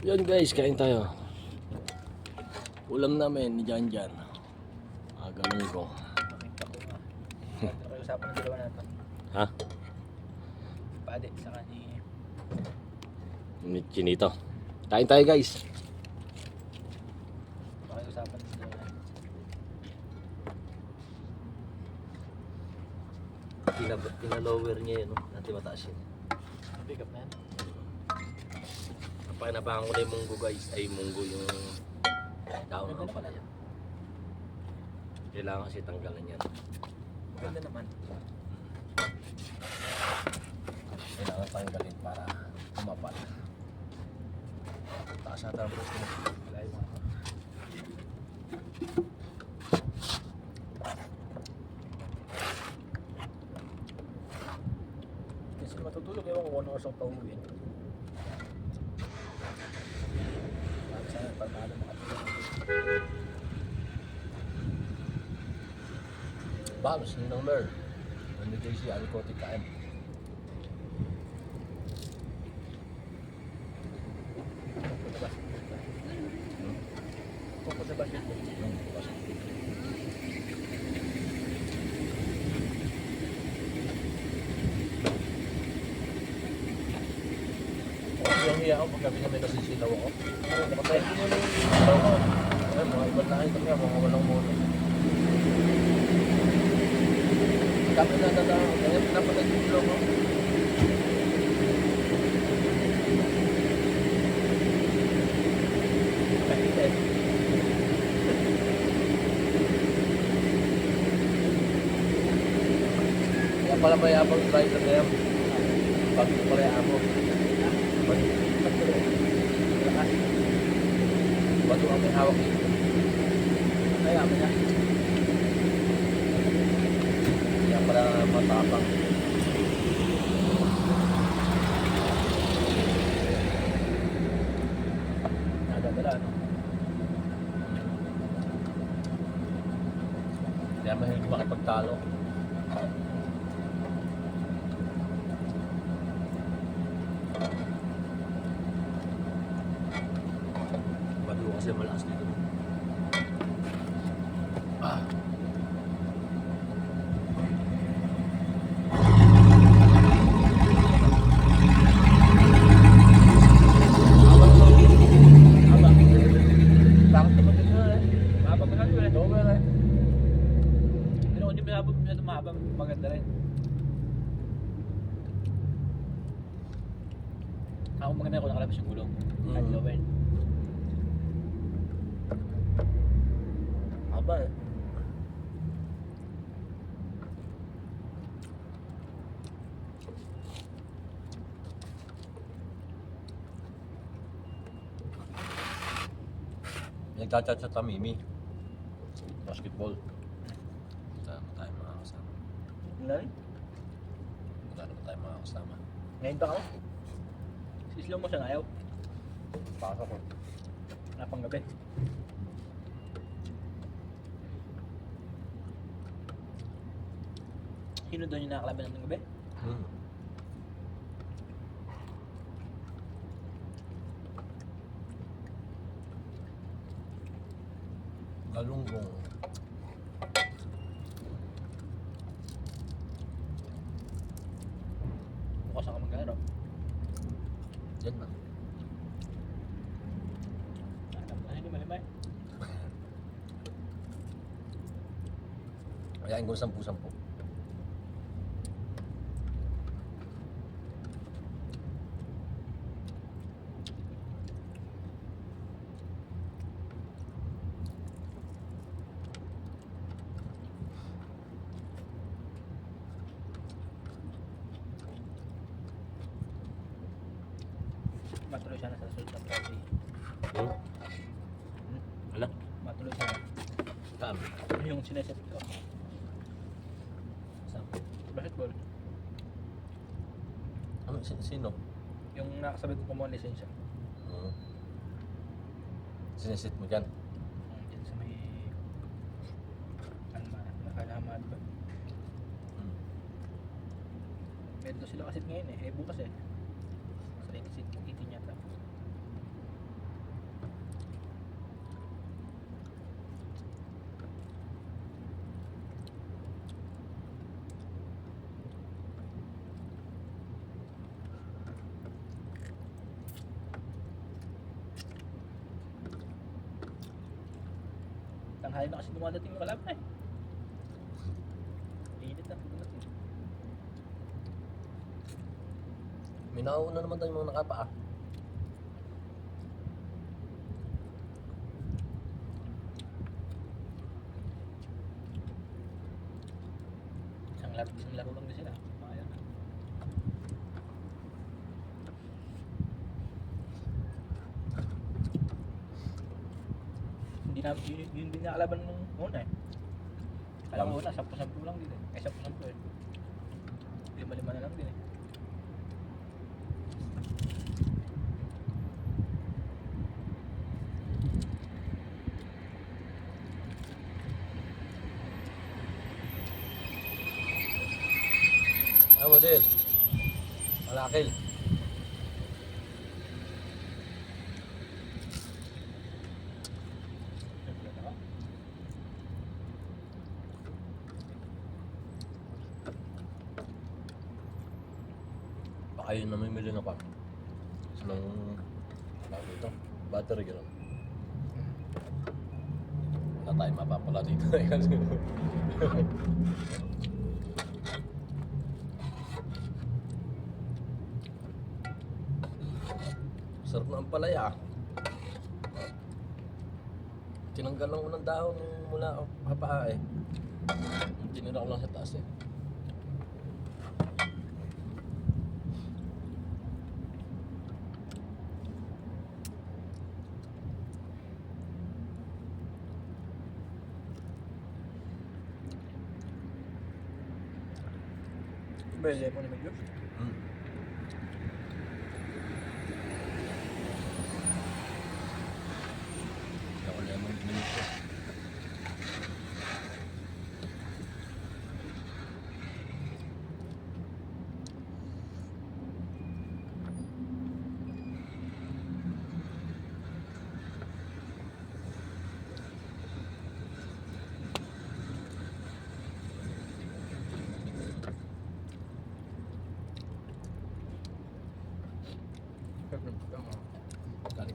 Yun guys, kain tayo. Ulam namin ni Jan Jan. Agamin ko. Pag-usapan ng dalawa natin. Ha? Pade, sa ni... Ni Chinito. Kain tayo guys. Pag-usapan ng dalawa natin. Pina, pina-lower niya yun, no? Natin mataas yun. Pick up na yan. Napakinabangan ko na yung munggo guys. Ay, munggo yung daon ng pala yan. Kailangan kasi tanggalan yan. Maganda naman. Kailangan tanggalin para kumapal. Taas natin ang gusto mo. Wala yung mga... Kasi matutulog ewan ko kung ano oras ang pauwi. Sana pag ano makatulog. Balos ni number. Ano JC, Alcotic KM. Hiya ako pag gabi kami nasisilaw ako. Nakatayin ko muna yung silaw ko. Ay, mga ibang nakita niya, mga walang mono. Kami na na kaya silaw ko. Pala mayabang driver na yan. Bago ko pala yung amo. Bago ang may hawak. Kaya. Kaya pala matapang. Nadadala, no? Kaya mahilig makipagtalo. Bago kasi malakas dito. Ah. Bakit naman din yun eh? Mahabang na yun eh. Over eh. Pero kung di mahabang, masyado mahabang, maganda rin. Ako maganda kung nakalabas yung Kahit Mm. Aba eh. Nagchat-chat sa Tamimi. Basketball. Ba tayo mga kasama? Magkano ba tayo mga kasama? Ngayon ba ako? Si slow mo siya ayaw. Pasok ko. Wala pang gabi. Sino doon yung nakakalaban ng gabi? Hmm. Galunggong. Bukas ako mag-aro. Yan na. Alam na, hindi malimay. Ayain ko sampu-sampu. Matuloy sana sa susunod na Friday. Hmm? Ala? Matuloy sana. Ano yung sineset ko? Sa basketball. Sin- sino? Yung nakasabay ko kumuha ng lisensya. Hmm. Sinisit mo dyan. Um, dyan sa may... Ano ba? Nakalamad ba? Hmm. Meron daw sila kasi ngayon eh. Eh bukas eh. Sa 18 18 yata. Tanghali na kasi dumadating yung kalaban eh. Init na dumating. May naman tayong mga nakapaa. Isang laro, isang laro lang din sila. Na, yun, yun din nakalaban nung una eh. Alam mo una, 10-10 lang din eh. Eh, 10-10 eh. Lima-lima na lang din eh. Ah, model. Malakil. Baka yun namimili na pa. Ng, tawag dito, battery gano'n. Wala tayong mapapala dito. Kasi Sarap na ang palaya. Tinanggal lang ko ng dahon mula oh, papaa eh. Tinira ko lang sa taas eh. Bele mo ni Medyo. Mm. Ako lemon minute. Kali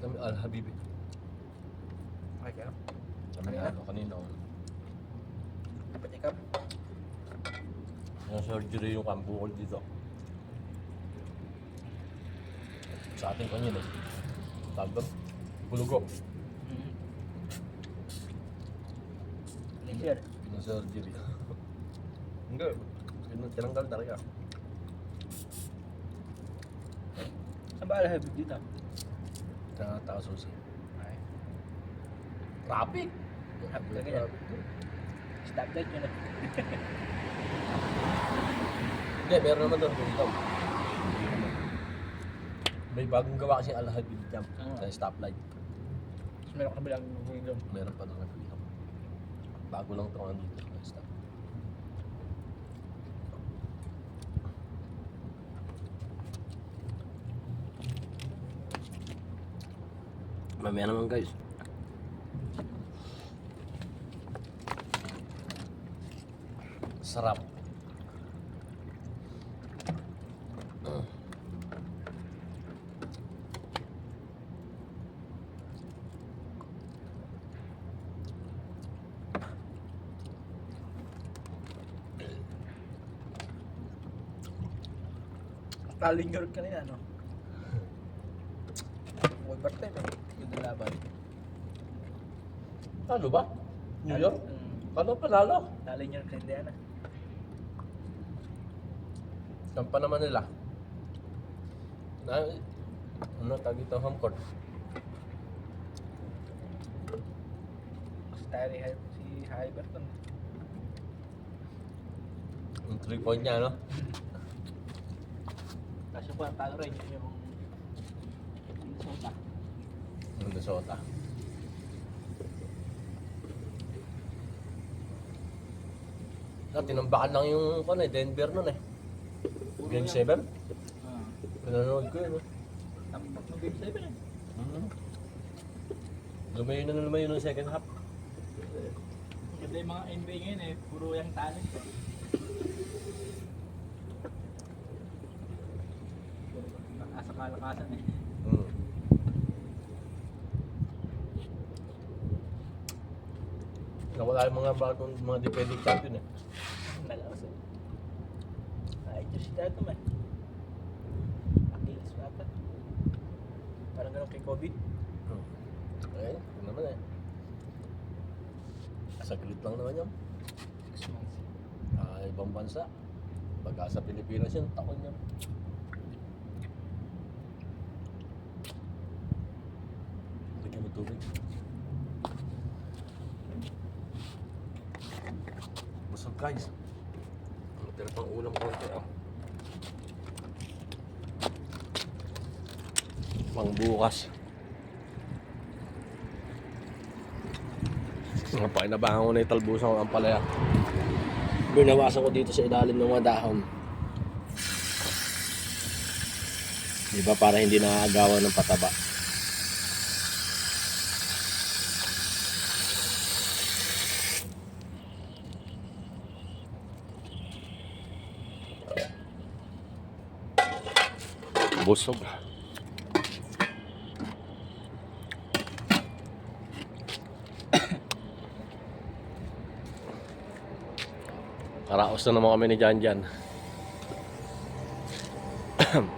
Habibi. Okay ka? Kami Kanina? ano kanina. oh. Patikap. Yung surgery yung kambukol dito. Sa atin kanina eh. Tawag doon? Bulugo. Mm-hmm. Laser. Pinasurgery. Hindi. Tin- Tinanggal talaga. Saan ba alahab dito? Sa taas susi. Ay. Traffic! Traffic. Stop light yun eh. Hindi, meron naman doon dito. May bagong gawa kasi Al Habib Jam Ah. sa stoplight. Tapos meron ka bilang window. Meron pa doon na Bago lang ito ang dito. sa stop. Mamaya naman guys. Sarap. Kaling York kanina, no? Overtime eh. Laban. Talo ba? New York? Mm. Paano panalo? Kaling York sa Indiana. Saan pa naman nila? Na, ano tawag ito home court? Hy- si Hyberton. Yung 3 point niya, no? Kasi po talo rin yun yung Minnesota. Na, tinambakan lang yung ano, eh, Denver nun eh. Game 7? Ah. Pinanood ko yun. Ng game 7 eh. Mm-hmm. Lumayo na lumayo ng second half. Kasi yung mga NBA ngayon eh, puro yung talent eh. Puro Nasa kalakasan eh. Mm. Yung mga bagong mga defending champion eh. Nalawas eh. Ay, Diyos si Tato man. Achilles ata. Parang ganun kay Kobe. Eh, yun naman eh. Saglit lang naman yan. Six months. Ah, ibang bansa. Pagka sa Pilipinas yun, taon yan. Bigyan mo tubig. Guys. Tira pang ulam konti ah. Pang bukas. Mga painabangan ko na italbusan ko ang palaya. Binawasan ko dito sa ilalim ng mga dahon. Di ba para hindi naaagawan ng pataba. Busog. Karaos na naman kami ni Jan Jan.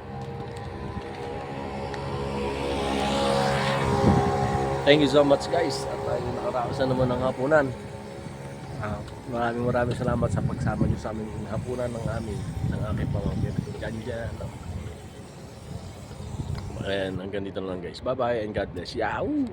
Thank you so much guys. At tayo nakaraos na naman ng hapunan. Ah, maraming maraming salamat sa pagsama niyo sa aming hapunan ng aming ng aking pamangkin Jan Jan. And hanggang dito lang guys. Bye bye and God bless. Yahoo!